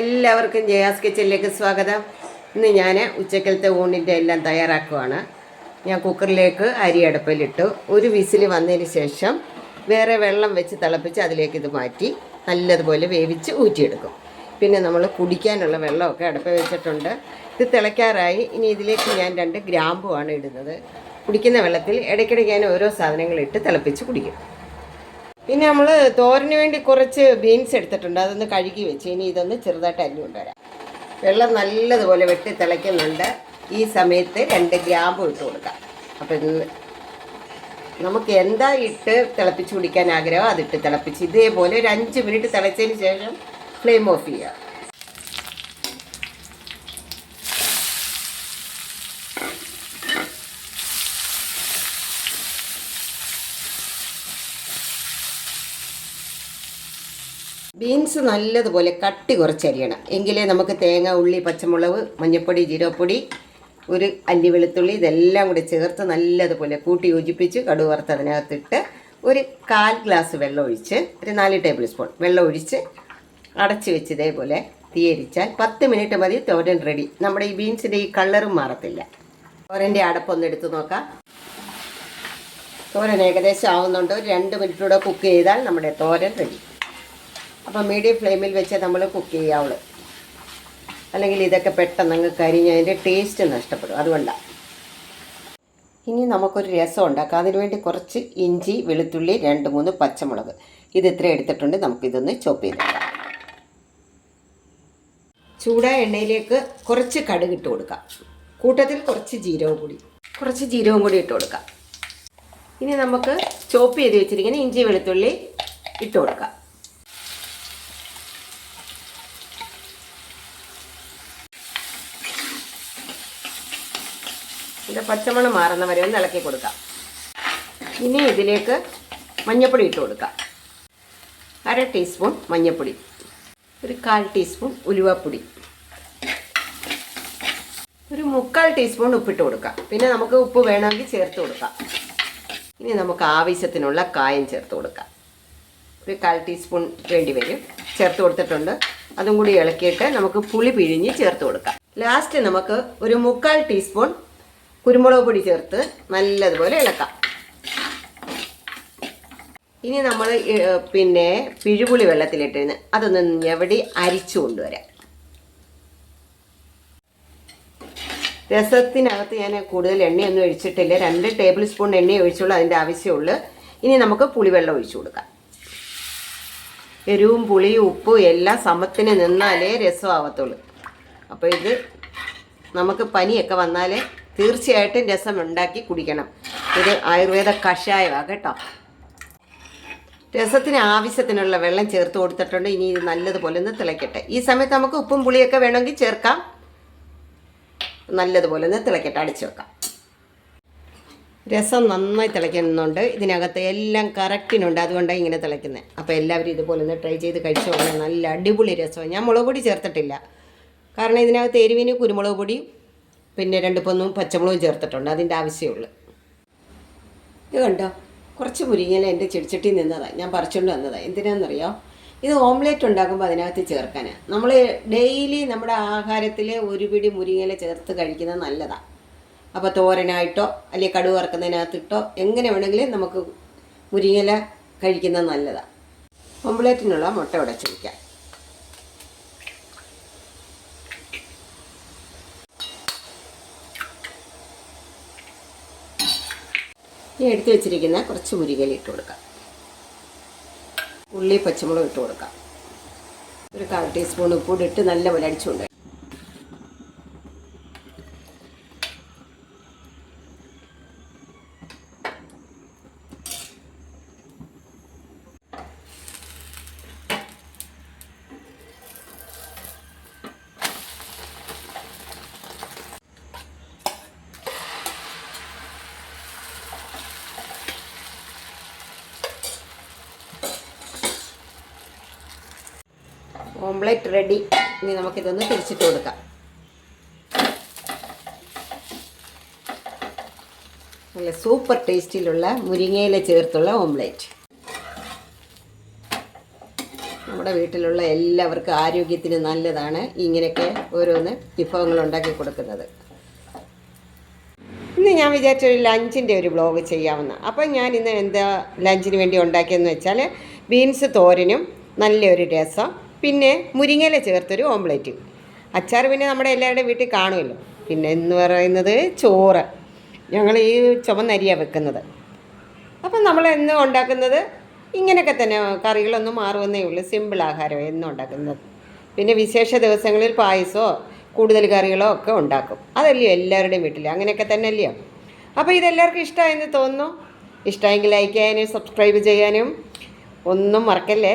എല്ലാവർക്കും ജയാസ് കിച്ചനിലേക്ക് സ്വാഗതം. ഇന്ന് ഞാൻ ഉച്ചക്കലത്തെ ഊണിന്റെ എല്ലാം തയ്യാറാക്കുവാണ്. ഞാൻ കുക്കറിലേക്ക് അരി അടുപ്പിലിട്ടു. ഒരു വിസിൽ വന്നതിന് ശേഷം വേറെ വെള്ളം വെച്ച് തിളപ്പിച്ച് അതിലേക്ക് ഇത് മാറ്റി നല്ലതുപോലെ വേവിച്ച് ഊറ്റിയെടുക്കും. പിന്നെ നമ്മൾ കുടിക്കാനുള്ള വെള്ളമൊക്കെ അടുപ്പ് വെച്ചിട്ടുണ്ട്. ഇത് തിളയ്ക്കാറായി. ഇനി ഇതിലേക്ക് ഞാൻ രണ്ട് ഗ്രാമ്പുമാണ് ഇടുന്നത്. കുടിക്കുന്ന വെള്ളത്തിൽ ഇടയ്ക്കിടയ്ക്ക് ഞാൻ ഓരോ സാധനങ്ങളിട്ട് തിളപ്പിച്ച് കുടിക്കും. പിന്നെ നമ്മൾ തോരന് വേണ്ടി കുറച്ച് ബീൻസ് എടുത്തിട്ടുണ്ട്. അതൊന്ന് കഴുകി വെച്ച്. ഇനി ഇതൊന്ന് ചെറുതായിട്ട് അരിഞ്ഞു കൊണ്ടുവരാം വെള്ളം നല്ലതുപോലെ വെട്ടി തിളയ്ക്കുന്നുണ്ട്. ഈ സമയത്ത് രണ്ട് ഗ്രാമ്പും ഇട്ട് കൊടുക്കാം. അപ്പം നമുക്ക് എന്താ ഇട്ട് തിളപ്പിച്ച് കുടിക്കാൻ ആഗ്രഹമോ അതിട്ട് തിളപ്പിച്ച്. ഇതേപോലെ ഒരു അഞ്ച് മിനിറ്റ് തിളച്ചതിന് ശേഷം ഫ്ലെയിം ഓഫ് ചെയ്യുക ബീൻസ് നല്ലതുപോലെ കട്ടി കുറച്ചരിയണം എങ്കിലേ നമുക്ക് തേങ്ങ ഉള്ളി പച്ചമുളക് മഞ്ഞൾപ്പൊടി ജീരകപ്പൊടി ഒരു അല്ലി വെളുത്തുള്ളി ഇതെല്ലാം കൂടി ചേർത്ത് നല്ലതുപോലെ കൂട്ടി യോജിപ്പിച്ച് കടുക് വറുത്ത് അതിനകത്തിട്ട് ഒരു കാൽ ഗ്ലാസ് വെള്ളം ഒഴിച്ച് ഒരു നാല് ടേബിൾ സ്പൂൺ വെള്ളം ഒഴിച്ച് അടച്ച് വെച്ച് ഇതേപോലെ തീയരിച്ചാൽ പത്ത് മിനിറ്റ് മതി തോരൻ റെഡി നമ്മുടെ ഈ ബീൻസിന്റെ ഈ കളറും മാറത്തില്ല. തോരന്റെ അടപ്പൊന്ന് എടുത്ത് നോക്കാം. തോരൻ ഏകദേശം ആവുന്നുണ്ട്. ഒരു രണ്ട് മിനിറ്റ് കൂടെ കുക്ക് ചെയ്താൽ നമ്മുടെ തോരൻ റെഡി അപ്പോൾ മീഡിയം ഫ്ലെയിമിൽ വെച്ച് നമ്മൾ കുക്ക് ചെയ്യാവുള്ളൂ അല്ലെങ്കിൽ ഇതൊക്കെ പെട്ടെന്ന് അങ്ങ് കരിഞ്ഞ് അതിന്റെ ടേസ്റ്റ് നഷ്ടപ്പെടും. അതുകൊണ്ടാണ് ഇനി നമുക്കൊരു രസം ഉണ്ടാക്കാം. അതിനുവേണ്ടി കുറച്ച് ഇഞ്ചി വെളുത്തുള്ളി രണ്ട് മൂന്ന് പച്ചമുളക്. ഇത് ഇത്ര എടുത്തിട്ടുണ്ട്. നമുക്കിതൊന്ന് ചോപ്പ് ചെയ്തെടുക്കാം ചൂടായ എണ്ണയിലേക്ക് കുറച്ച് കടുക് ഇട്ട് കൊടുക്കാം. കൂട്ടത്തിൽ കുറച്ച് ജീരകം കൂടി. കുറച്ച് ജീരകം കൂടി ഇട്ട് കൊടുക്കാം. ഇനി നമുക്ക് ചോപ്പ് ചെയ്ത് വെച്ചിരിക്കുന്ന ഇഞ്ചി വെളുത്തുള്ളി ഇട്ട് കൊടുക്കാം. ഇതിന്റെ പച്ചമണം മാറുന്ന വരെ ഒന്ന് ഇളക്കി കൊടുക്കാം. ഇനി ഇതിലേക്ക് മഞ്ഞൾപ്പൊടി ഇട്ട് കൊടുക്കാം. അര ടീസ്പൂൺ മഞ്ഞൾപ്പൊടി ഒരു കാൽ ടീസ്പൂൺ ഉലുവപ്പൊടി ഒരു മുക്കാൽ ടീസ്പൂൺ ഉപ്പിട്ട് കൊടുക്കാം. പിന്നെ നമുക്ക് ഉപ്പ് വേണമെങ്കിൽ ചേർത്ത് കൊടുക്കാം. ഇനി നമുക്ക് ആവശ്യത്തിനുള്ള കായം ചേർത്ത് കൊടുക്കാം. ഒരു കാൽ ടീസ്പൂൺ വേണ്ടി വരും. ചേർത്ത് കൊടുത്തിട്ടുണ്ട്. അതും കൂടി ഇളക്കിയിട്ട് നമുക്ക് പുളി പിഴിഞ്ഞ് ചേർത്ത് കൊടുക്കാം. ലാസ്റ്റ് നമുക്ക് ഒരു മുക്കാൽ ടീസ്പൂൺ കുരുമുളക് പൊടി ചേർത്ത് നല്ലതുപോലെ ഇളക്കാം. ഇനി നമ്മൾ പിന്നെ പിഴുപുളി വെള്ളത്തിലിട്ടിരുന്ന് അതൊന്ന് ഞെവടി അരിച്ചു കൊണ്ടുവരാം. രസത്തിനകത്ത് ഞാൻ കൂടുതൽ എണ്ണയൊന്നും ഒഴിച്ചിട്ടില്ല. രണ്ട് ടേബിൾ സ്പൂൺ എണ്ണ ഒഴിച്ചുള്ളൂ അതിന്റെ ആവശ്യമുള്ളൂ. ഇനി നമുക്ക് പുളിവെള്ളം ഒഴിച്ചു കൊടുക്കാം. എരിവും പുളിയും ഉപ്പും എല്ലാം സമത്തിന് നിന്നാലേ രസമാവത്തുള്ളൂ. അപ്പോൾ ഇത് നമുക്ക് പനിയൊക്കെ വന്നാൽ തീർച്ചയായിട്ടും രസം ഉണ്ടാക്കി കുടിക്കണം. ഇത് ആയുർവേദ കഷായമാണ് കേട്ടോ. രസത്തിന് ആവശ്യത്തിനുള്ള വെള്ളം ചേർത്ത് കൊടുത്തിട്ടുണ്ട്. ഇനി ഇത് നല്ലതുപോലെ ഒന്ന് തിളയ്ക്കട്ടെ ഈ സമയത്ത് നമുക്ക് ഉപ്പും പുളിയൊക്കെ വേണമെങ്കിൽ ചേർക്കാം. നല്ലതുപോലെ ഒന്ന് തിളയ്ക്കട്ടെ അടിച്ചു വെക്കാം. രസം നന്നായി തിളയ്ക്കുന്നുണ്ട്. ഇതിനകത്ത് എല്ലാം കറക്റ്റിനുണ്ട്. അതുകൊണ്ടാണ് ഇങ്ങനെ തിളയ്ക്കുന്നത് അപ്പോൾ എല്ലാവരും ഇതുപോലെ ഒന്ന് ട്രൈ ചെയ്ത് കഴിച്ചു നോക്കണം നല്ല അടിപൊളി രസമാണ് ഞാൻ മുളക് പൊടി ചേർത്തിട്ടില്ല. കാരണം ഇതിനകത്ത് എരിവിന് കുരുമുളക് പൊടിയും പിന്നെ രണ്ട് പൊന്നും പച്ചമുളകും ചേർത്തിട്ടുണ്ട്. അതിന്റെ ആവശ്യമുള്ളൂ ഇത് കണ്ടോ? കുറച്ച് മുരിങ്ങയില എന്റെ ചെടിച്ചട്ടി നിന്നതാണ് ഞാൻ പറിച്ചുകൊണ്ട് വന്നതാണ് എന്തിനാണെന്നറിയോ ഇത് ഓംലേറ്റ് ഉണ്ടാക്കുമ്പോൾ അതിനകത്ത് ചേർക്കാനാണ് നമ്മൾ ഡെയിലി നമ്മുടെ ആഹാരത്തിൽ ഒരു പിടി മുരിങ്ങയില ചേർത്ത് കഴിക്കുന്നത് നല്ലതാണ് അപ്പോൾ തോരനായിട്ടോ അല്ലെങ്കിൽ കടുവ് വറക്കുന്നതിനകത്തിട്ടോ എങ്ങനെ വേണമെങ്കിലും നമുക്ക് മുരിങ്ങല കഴിക്കുന്നത് നല്ലതാണ് ഓംലേറ്റിനുള്ള മുട്ട ഉടച്ച് ഇനി എടുത്തു വെച്ചിരിക്കുന്ന കുറച്ച് മുരികല ഇട്ട് കൊടുക്കാം. ഉള്ളി പച്ചമുളക് ഇട്ട് കൊടുക്കാം. ഒരു കാൽ ടീസ്പൂൺ ഉപ്പൂടി ഇട്ട് നല്ലപോലെ അടിച്ചുകൊണ്ട് ഓംലെറ്റ് റെഡി ഇനി നമുക്കിതൊന്ന് തിരിച്ചിട്ട് കൊടുക്കാം. നല്ല സൂപ്പർ ടേസ്റ്റിലുള്ള മുരിങ്ങയില ചേർത്തുള്ള ഓംലെറ്റ് നമ്മുടെ വീട്ടിലുള്ള എല്ലാവർക്കും ആരോഗ്യത്തിന് നല്ലതാണ് ഇങ്ങനെയൊക്കെ ഓരോന്ന് വിഭവങ്ങൾ ഉണ്ടാക്കി കൊടുക്കുന്നത്. ഇന്ന് ഞാൻ വിചാരിച്ച ഒരു ലഞ്ചിന്റെ ഒരു ബ്ലോഗ് ചെയ്യാമെന്ന് അപ്പം ഞാൻ ഇന്ന് എന്താ ലഞ്ചിന് വേണ്ടി ഉണ്ടാക്കിയെന്ന് വെച്ചാൽ ബീൻസ് തോരനും നല്ലൊരു രസം. പിന്നെ മുരിങ്ങയില ചേർത്തൊരു ഓംലെറ്റ് അച്ചാർ പിന്നെ നമ്മുടെ എല്ലാവരുടെയും വീട്ടിൽ കാണുമല്ലോ. പിന്നെ എന്ന് പറയുന്നത് ചോറ്. ഞങ്ങൾ ഈ ചുമന്നരിയാണ് വെക്കുന്നത്. അപ്പം നമ്മൾ എന്നും ഉണ്ടാക്കുന്നത് ഇങ്ങനെയൊക്കെ തന്നെ കറികളൊന്നും മാറുമെന്നേ ഉള്ളൂ. സിമ്പിൾ ആഹാരം എന്നും ഉണ്ടാക്കുന്നത്. പിന്നെ വിശേഷ ദിവസങ്ങളിൽ പായസമോ കൂടുതൽ കറികളോ ഒക്കെ ഉണ്ടാക്കും. അതല്ലയോ എല്ലാവരുടെയും വീട്ടിൽ. അങ്ങനെയൊക്കെ തന്നെ അല്ലയോ അപ്പോൾ ഇതെല്ലാവർക്കും ഇഷ്ടമായെന്ന് തോന്നുന്നു. ഇഷ്ടമെങ്കിൽ ലൈക്ക് ചെയ്യാനും സബ്സ്ക്രൈബ് ചെയ്യാനും ഒന്നും മറക്കല്ലേ?